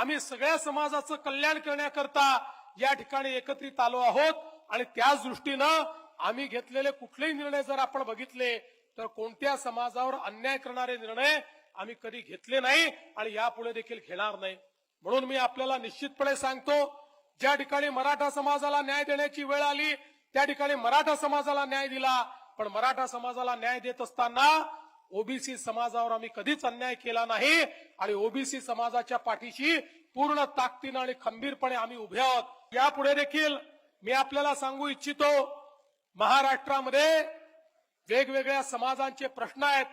आम्ही सगळ्या समाजाचं कल्याण करण्याकरता या ठिकाणी एकत्रित आलो आहोत. आणि त्याच दृष्टीनं आम्ही घेतलेले कुठलेही निर्णय जर आपण बघितले तर कोणत्या समाजावर अन्याय करणारे निर्णय आम्ही कधी घेतले नाही आणि यापुढे देखील घेणार नाही. म्हणून मी आपल्याला निश्चितपणे सांगतो ज्या ठिकाणी मराठा समाजाला न्याय देण्याची वेळ आली त्या ठिकाणी मराठा समाजाला न्याय दिला. पण मराठा समाजाला न्याय देत असताना ओबीसी समाजावर आम्ही कधीच अन्याय केला नाही आणि ओबीसी समाजाच्या पाठीशी पूर्ण ताकदीनं आणि खंबीरपणे आम्ही उभे आहोत. यापुढे देखील मी आपल्याला सांगू इच्छितो महाराष्ट्रामध्ये वेगवेगळ्या समाजांचे प्रश्न आहेत.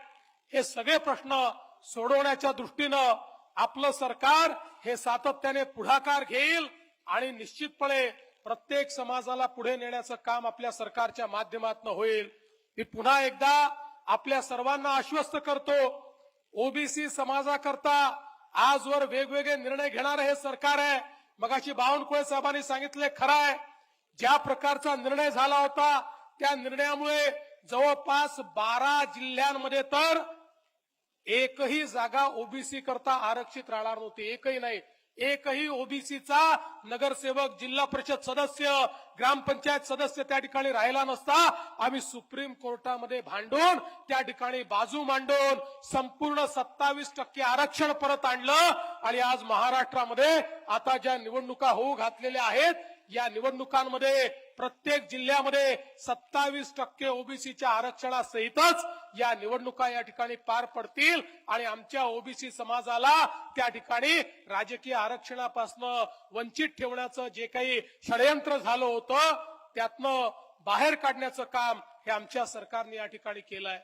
हे सगळे प्रश्न सोडवण्याच्या दृष्टीनं आपलं सरकार हे सातत्याने पुढाकार घेईल आणि निश्चितपणे प्रत्येक समाजाला पुढे नेण्याचं काम आपल्या सरकारच्या माध्यमातून होईल. मी पुन्हा एकदा आपल्या सर्वांना आश्वस्त करतो ओबीसी समाजाकरता आजवर वेगवेगळे निर्णय घेणारं हे सरकार आहे. मगाशी बावनकुळे साहेबांनी सांगितले खरं आहे ज्या प्रकारचा निर्णय झाला होता त्या निर्णयामुळे जवळपास बारा जिल्ह्यांमध्ये तर एकही जागा ओबीसी करता आरक्षित राहणार नव्हती एकही नाही. एकही ओबीसीचा नगरसेवक जिल्हा परिषद सदस्य ग्रामपंचायत सदस्य त्या ठिकाणी राहिला नसता. आम्ही सुप्रीम कोर्टामध्ये भांडून त्या ठिकाणी बाजू मांडून संपूर्ण सत्तावीस टक्के आरक्षण परत आणलं. आणि आज महाराष्ट्रामध्ये आता ज्या निवडणुका होऊ घातलेल्या आहेत या निवडणुकांमध्ये प्रत्येक जिल्ह्यामध्ये सत्तावीस टक्के ओबीसीच्या आरक्षणासहितच या निवडणुका या ठिकाणी पार पडतील आणि आमच्या ओबीसी समाजाला त्या ठिकाणी राजकीय आरक्षणापासून वंचित ठेवण्याचं जे काही षडयंत्र झालं होतं त्यातनं बाहेर काढण्याचं काम हे आमच्या सरकारने या ठिकाणी केलंय.